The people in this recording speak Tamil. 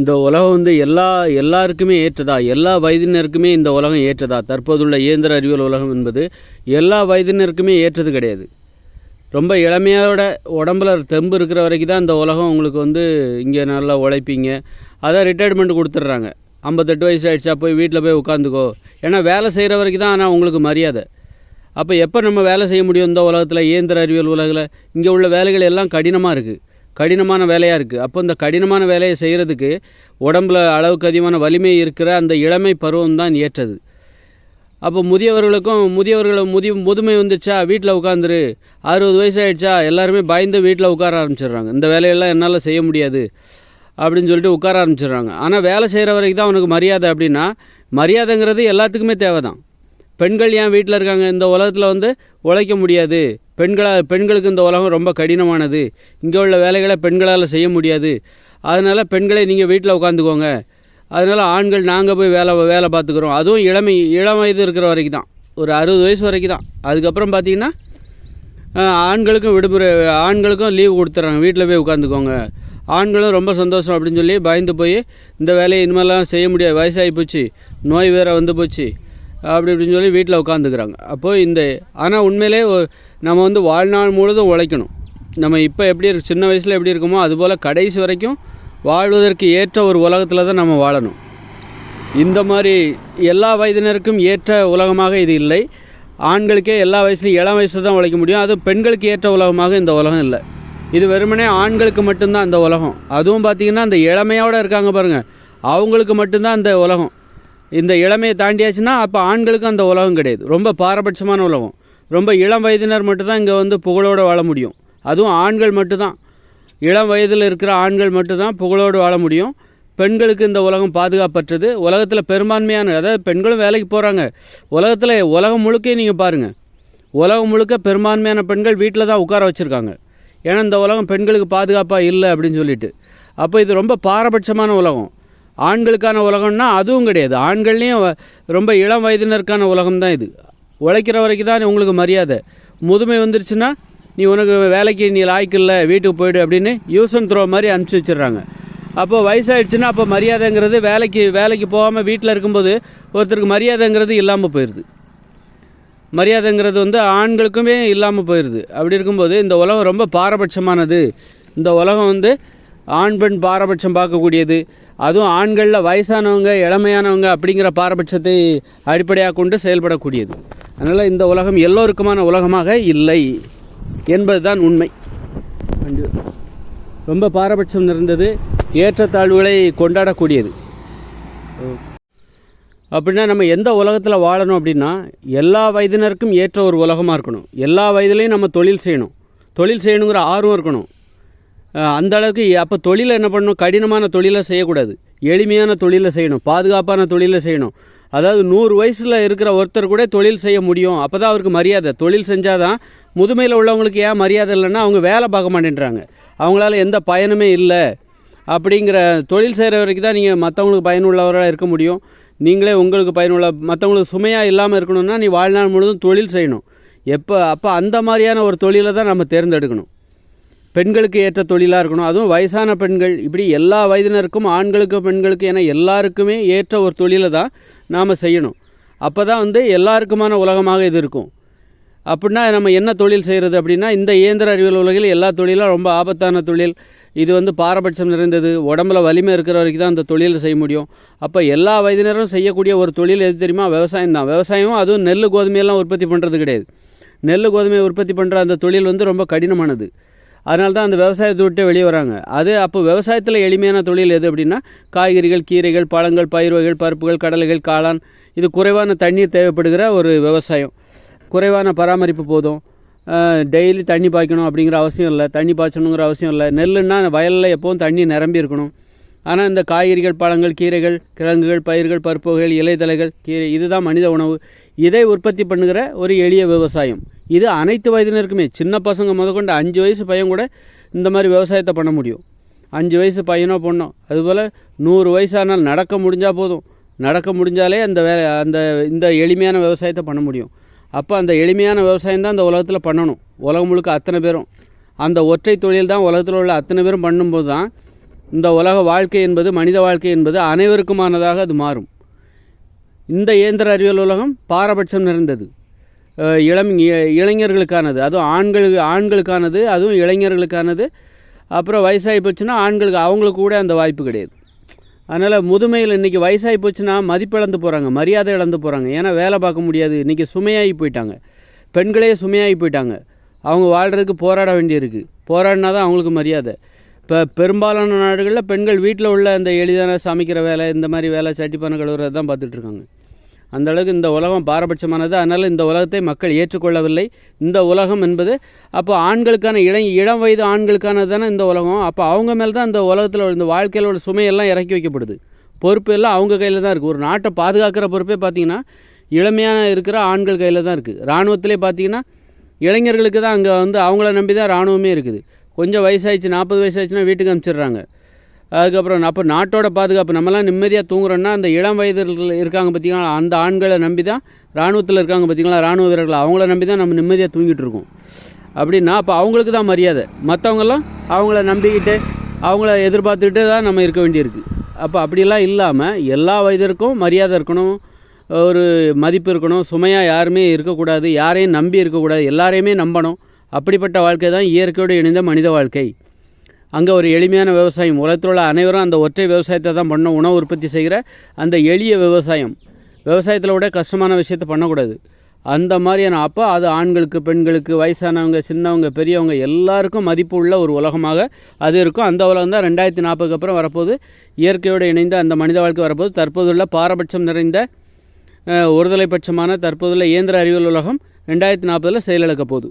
இந்த உலகம் வந்து எல்லா எல்லாருக்குமே ஏற்றதா? எல்லா வயதினருக்குமே இந்த உலகம் ஏற்றதா? தற்போதுள்ள இயந்திர அறிவியல் உலகம் என்பது எல்லா வயதினருக்குமே ஏற்றது கிடையாது. ரொம்ப இளமையோட உடம்புல தெம்பு இருக்கிற வரைக்கும் தான் இந்த உலகம் உங்களுக்கு வந்து இங்கே நல்லா உழைப்பீங்க. அதான் ரிட்டையர்மெண்ட் கொடுத்துட்றாங்க. ஐம்பத்தெட்டு வயசு ஆகிடுச்சா போய் வீட்டில் போய் உட்காந்துக்கோ. ஏன்னா வேலை செய்கிற வரைக்கும் தான் ஆனால் உங்களுக்கு மரியாதை. அப்போ எப்போ நம்ம வேலை செய்ய முடியும் இந்த உலகத்தில்? இயந்திர அறிவியல் உலகில். இங்கே உள்ள வேலைகள் எல்லாம் கடினமாக இருக்குது கடினமான வேலையாக இருக்குது அப்போ இந்த கடினமான வேலையை செய்கிறதுக்கு உடம்புல அளவுக்கு அதிகமான வலிமை இருக்கிற அந்த இளமை பருவம் தான் ஏற்றது. அப்போ முதியவர்களுக்கும் முதியவர்களை முதி முதுமை வந்துச்சா வீட்டில் உட்காந்துரு அறுபது வயசு ஆயிடுச்சா எல்லாருமே பயந்து வீட்டில் உட்கார ஆரம்பிச்சிடுறாங்க. இந்த வேலையெல்லாம் என்னால் செய்ய முடியாது அப்படின்னு சொல்லிட்டு உட்கார ஆரம்பிச்சிடுறாங்க. ஆனால் வேலை செய்கிற வரைக்கும் தான் அவனுக்கு மரியாதை அப்படின்னா மரியாதைங்கிறது எல்லாத்துக்குமே தேவை தான் பெண்கள் ஏன் வீட்டில் இருக்காங்க? இந்த உலகத்தில் வந்து உழைக்க முடியாது. பெண்களால் பெண்களுக்கு இந்த உலகம் ரொம்ப கடினமானது. இங்கே உள்ள வேலைகளை பெண்களால் செய்ய முடியாது. அதனால் பெண்களை நீங்கள் வீட்டில் உட்காந்துக்கோங்க. அதனால் ஆண்கள் நாங்கள் போய் வேலை வேலை பார்த்துக்குறோம். அதுவும் இளமை இளம் வயது இருக்கிற வரைக்கும் தான் ஒரு அறுபது வயசு வரைக்கும் தான் அதுக்கப்புறம் பார்த்தீங்கன்னா ஆண்களுக்கும் விடுமுறை ஆண்களுக்கும் லீவு கொடுத்துட்றாங்க. வீட்டில் போய் உட்காந்துக்கோங்க. ஆண்களும் ரொம்ப சந்தோஷம் அப்படின்னு சொல்லி பயந்து போய் இந்த வேலையை இனிமேலாம் செய்ய முடியாது. வயசாகி போச்சு. நோய் வேறு வந்து போச்சு. அப்படி இப்படின்னு சொல்லி வீட்டில் உட்காந்துக்கிறாங்க அப்போது இந்த ஆனால் உண்மையிலே நம்ம வந்து வாழ்நாள் முழுதும் உழைக்கணும். நம்ம இப்போ எப்படி இருக்கு சின்ன வயசில் எப்படி இருக்கோமோ அதுபோல் கடைசி வரைக்கும் வாழ்வதற்கு ஏற்ற ஒரு உலகத்தில் தான் நம்ம வாழணும். இந்த மாதிரி எல்லா வயதினருக்கும் ஏற்ற உலகமாக இது இல்லை. ஆண்களுக்கே எல்லா வயசுலையும் இளம் வயசில் தான் உழைக்க முடியும். அதுவும் பெண்களுக்கு ஏற்ற உலகமாக இந்த உலகம் இல்லை. இது வெறுமனே ஆண்களுக்கு மட்டும்தான் இந்த உலகம். அதுவும் பார்த்திங்கன்னா அந்த இளமையோடு இருக்காங்க பாருங்கள் அவங்களுக்கு மட்டும்தான் அந்த உலகம். இந்த இளமையை தாண்டியாச்சுன்னா அப்போ ஆண்களுக்கும் அந்த உலகம் கிடையாது. ரொம்ப பாரபட்சமான உலகம். ரொம்ப இளம் வயதினர் மட்டும்தான் இங்கே வந்து புகழோடு வாழ முடியும். அதுவும் ஆண்கள் மட்டும்தான். இளம் வயதில் இருக்கிற ஆண்கள் மட்டும்தான் புகழோடு வாழ முடியும். பெண்களுக்கு இந்த உலகம் பாதுகாப்பற்றது. உலகத்தில் பெரும்பான்மையான அதாவது பெண்களும் வேலைக்கு போகிறாங்க உலகத்தில் உலகம் முழுக்க நீங்கள் பாருங்கள் உலகம் முழுக்க பெரும்பான்மையான பெண்கள் வீட்டில் தான் உட்கார வச்சுருக்காங்க. ஏன்னா இந்த உலகம் பெண்களுக்கு பாதுகாப்பாக இல்லை அப்படின்னு சொல்லிட்டு. அப்போ இது ரொம்ப பாரபட்சமான உலகம். ஆண்களுக்கான உலகம்னா அதுவும் கிடையாது. ஆண்கள்லேயும் வ- ரொம்ப இளம் வயதினருக்கான உலகம் தான் இது. உழைக்கிற வரைக்கும் தான் உங்களுக்கு மரியாதை. முதுமை வந்துருச்சுன்னா நீ உனக்கு வேலைக்கு நீ லாய்க்கில்ல வீட்டுக்கு போயிடு அப்படின்னு யூஸ் அண்ட் த்ரோ மாதிரி அனுப்பிச்சி வச்சிடுறாங்க. அப்போ வயசாகிடுச்சுன்னா அப்போ மரியாதைங்கிறது வேலைக்கு வேலைக்கு போகாமல் வீட்டில் இருக்கும்போது ஒருத்தருக்கு மரியாதைங்கிறது இல்லாமல் போயிடுது மரியாதைங்கிறது வந்து ஆண்களுக்குமே இல்லாமல் போயிடுது அப்படி இருக்கும்போது இந்த உலகம் ரொம்ப பாரபட்சமானது. இந்த உலகம் வந்து ஆண் பெண் பாரபட்சம் பார்க்கக்கூடியது. அதுவும் ஆண்களில் வயசானவங்க இளமையானவங்க அப்படிங்கிற பாரபட்சத்தை அடிப்படையாக கொண்டு செயல்படக்கூடியது. அதனால் இந்த உலகம் எல்லோருக்குமான உலகமாக இல்லை என்பதுதான் உண்மை. அண்டு ரொம்ப பாரபட்சம் நிறைந்தது ஏற்றத்தாழ்வுகளை கொண்டாடக்கூடியது. அப்படின்னா நம்ம எந்த உலகத்தில் வாழணும் அப்படின்னா எல்லா வயதினருக்கும் ஏற்ற ஒரு உலகமாக இருக்கணும். எல்லா வயதுலேயும் நம்ம தொழில் செய்யணும். தொழில் செய்யணுங்கிற ஆர்வம் இருக்கணும். அந்த அளவுக்கு அப்போ தொழிலை என்ன பண்ணணும்? கடினமான தொழிலை செய்யக்கூடாது. எளிமையான தொழிலை செய்யணும். பாதுகாப்பான தொழிலை செய்யணும். அதாவது நூறு வயசில் இருக்கிற ஒருத்தர் கூட தொழில் செய்ய முடியும். அப்போ தான் அவருக்கு மரியாதை. தொழில் செஞ்சால் தான் முதுமையில் உள்ளவங்களுக்கு ஏன் மரியாதை இல்லைன்னா அவங்க வேலை பார்க்க மாட்டேன்றாங்க. அவங்களால எந்த பயனுமே இல்லை. அப்படிங்கிற தொழில் செய்கிற வரைக்கும் தான் நீங்கள் மற்றவங்களுக்கு பயனுள்ளவராக இருக்க முடியும். நீங்களே உங்களுக்கு பயனுள்ள மற்றவங்களுக்கு சுமையாக இல்லாமல் இருக்கணும்னா நீ வாழ்நாள் முழுதும் தொழில் செய்யணும். எப்போ அப்போ அந்த மாதிரியான ஒரு தொழிலை தான் நம்ம தேர்ந்தெடுக்கணும். பெண்களுக்கு ஏற்ற தொழிலாக இருக்கணும். அதுவும் வயசான பெண்கள் இப்படி எல்லா வயதினருக்கும் ஆண்களுக்கு பெண்களுக்கு என எல்லாருக்குமே ஏற்ற ஒரு தொழிலை தான் நாம் செய்யணும். அப்போ தான் வந்து எல்லாருக்குமான உலகமாக இது இருக்கும். அப்படின்னா நம்ம என்ன தொழில் செய்கிறது அப்படின்னா இந்த இயந்திர அறிவியல் உலகில் எல்லா தொழிலும் ரொம்ப ஆபத்தான தொழில். இது வந்து பாரபட்சம் நிறைந்தது. உடம்புல வலிமை இருக்கிற வரைக்கும் தான் அந்த தொழிலை செய்ய முடியும். அப்போ எல்லா வயதினரும் செய்யக்கூடிய ஒரு தொழில் எது தெரியுமா? விவசாயம் தான். விவசாயம் அதுவும் நெல் கோதுமையெல்லாம் உற்பத்தி பண்ணுறது கிடையாது. நெல் கோதுமையை உற்பத்தி பண்ணுற அந்த தொழில் வந்து ரொம்ப கடினமானது. அதனால தான் அந்த விவசாயத்தை விட்டு வெளியே வராங்க. அது அப்போ விவசாயத்தில் எளிமையான தொழில் எது அப்படின்னா காய்கறிகள் கீரைகள் பழங்கள் பயிர் வகைகள் பருப்புகள் கடலைகள் காளான் இது குறைவான தண்ணீர் தேவைப்படுகிற ஒரு விவசாயம். குறைவான பராமரிப்பு போதும். டெய்லி தண்ணி பாய்க்கணும் அப்படிங்கிற அவசியம் இல்லை. தண்ணி பாய்ச்சணுங்கிற அவசியம் இல்லை. நெல்லுன்னா வயலில் எப்போவும் தண்ணி நிரம்பி இருக்கணும். ஆனால் இந்த காய்கறிகள் பழங்கள் கீரைகள் கிழங்குகள் பயிர்கள் பருப்புகள் வகைகள் இலைதலைகள் கீரை இதுதான் மனித உணவு. இதை உற்பத்தி பண்ணுகிற ஒரு எளிய விவசாயம். இது அனைத்து வயதினருக்குமே சின்ன பசங்க முதற்கொண்டு அஞ்சு வயசு பையன் கூட இந்த மாதிரி விவசாயத்தை பண்ண முடியும். அஞ்சு வயசு பையனோ பொண்ணோ அதுபோல் நூறு வயசானால் நடக்க முடிஞ்சால் போதும். நடக்க முடிஞ்சாலே அந்த வே அந்த இந்த எளிமையான விவசாயத்தை பண்ண முடியும். அப்போ அந்த எளிமையான விவசாயம் தான் இந்த உலகத்தில் பண்ணணும். உலகம் முழுக்க அத்தனை பேரும். அந்த ஒற்றை தொழில் தான் உலகத்தில் உள்ள அத்தனை பேரும் பண்ணும்போது தான் இந்த உலக வாழ்க்கை என்பது மனித வாழ்க்கை என்பது அனைவருக்குமானதாக அது மாறும். இந்த இயந்திர அறிவியல் உலகம் பாரபட்சம் நிறைந்தது. இளம் இளைஞர்களுக்கானது. அதுவும் ஆண்களுக்கு ஆண்களுக்கானது அதுவும் இளைஞர்களுக்கானது. அப்புறம் வயசாகி போச்சுன்னா ஆண்களுக்கு அவங்களுக்கு கூட அந்த வாய்ப்பு கிடையாது. அதனால் முதுமையில் இன்றைக்கி வயசாகி போச்சுன்னா மதிப்பிழந்து போகிறாங்க மரியாதை இழந்து போகிறாங்க ஏன்னா வேலை பார்க்க முடியாது. இன்றைக்கி சுமையாகி போயிட்டாங்க. பெண்களே சுமையாகி போயிட்டாங்க. அவங்க வாழ்கிறதுக்கு போராட வேண்டியிருக்கு. போராடினா தான் அவங்களுக்கு மரியாதை. இப்போ பெரும்பாலான நாடுகளில் பெண்கள் வீட்டில் உள்ள அந்த எளிதான சமைக்கிற வேலை இந்த மாதிரி வேலை சட்டி பானை கழுவுறது தான் பார்த்துட்ருக்காங்க அந்தளவுக்கு அந்த அளவுக்கு இந்த உலகம் பாரபட்சமானது. அதனால் இந்த உலகத்தை மக்கள் ஏற்றுக்கொள்ளவில்லை. இந்த உலகம் என்பது அப்போ ஆண்களுக்கான இளம் இளம் வயது ஆண்களுக்கானது தானே இந்த உலகம். அப்போ அவங்க மேலே தான் இந்த உலகத்தில் இந்த வாழ்க்கையில் உள்ள சுமையெல்லாம் இறக்கி வைக்கப்படுது. பொறுப்பு எல்லாம் அவங்க கையில் தான் இருக்குது ஒரு நாட்டை பாதுகாக்கிற பொறுப்பே பார்த்திங்கன்னா இளமையான இருக்கிற ஆண்கள் கையில் தான் இருக்குது இராணுவத்திலே பார்த்தீங்கன்னா இளைஞர்களுக்கு தான் அங்கே வந்து அவங்கள நம்பி தான் இராணுவமே இருக்குது. கொஞ்சம் வயசாயிடுச்சு நாற்பது வயசாயிடுச்சுன்னா வீட்டுக்கு அனுப்பிச்சிடுறாங்க அதுக்கப்புறம் அப்போ நாட்டோட பாதுகாப்பு நம்மலாம் நிம்மதியாக தூங்குறோன்னா அந்த இளம் வயதில் இருக்காங்க பார்த்திங்களா அந்த ஆண்களை நம்பி தான் இராணுவத்தில் இருக்காங்க பார்த்தீங்களா இராணுவ வீரர்கள் அவங்கள நம்பி தான் நம்ம நிம்மதியாக தூங்கிட்டு இருக்கோம். அப்படின்னா அப்போ அவங்களுக்கு தான் மரியாதை. மற்றவங்கெல்லாம் அவங்கள நம்பிக்கிட்டு அவங்கள எதிர்பார்த்துக்கிட்டே தான் நம்ம இருக்க வேண்டியிருக்கு. அப்போ அப்படிலாம் இல்லாமல் எல்லா வயதிற்கும் மரியாதை இருக்கணும் ஒரு மதிப்பு இருக்கணும் சுமையாக யாருமே இருக்கக்கூடாது யாரையும் நம்பி இருக்கக்கூடாது எல்லாரையுமே நம்பணும். அப்படிப்பட்ட வாழ்க்கை தான் இயற்கையோடு இணைந்த மனித வாழ்க்கை. அங்கே ஒரு எளிமையான விவசாயம். உலகத்தில் உள்ள அனைவரும் அந்த ஒற்றை விவசாயத்தை தான் பண்ணணும். உணவு உற்பத்தி செய்கிற அந்த எளிய விவசாயம். விவசாயத்தில் விட கஷ்டமான விஷயத்தை பண்ணக்கூடாது. அந்த மாதிரியான அப்போ அது ஆண்களுக்கு பெண்களுக்கு வயசானவங்க சின்னவங்க பெரியவங்க எல்லாருக்கும் மதிப்பு உள்ள ஒரு உலகமாக அது இருக்கும். அந்த உலகம் தான் ரெண்டாயிரத்தி நாற்பதுக்கு அப்புறம் வரப்போது இயற்கையோடு இணைந்த அந்த மனித வாழ்க்கை வரப்போது. தற்போதுள்ள பாரபட்சம் நிறைந்த அஹ், ஒருதலைபட்சமான தற்போதுள்ள இயந்திர அறிவியல் உலகம் ரெண்டாயிரத்தி நாற்பதில் செயலிழக்க போகுது.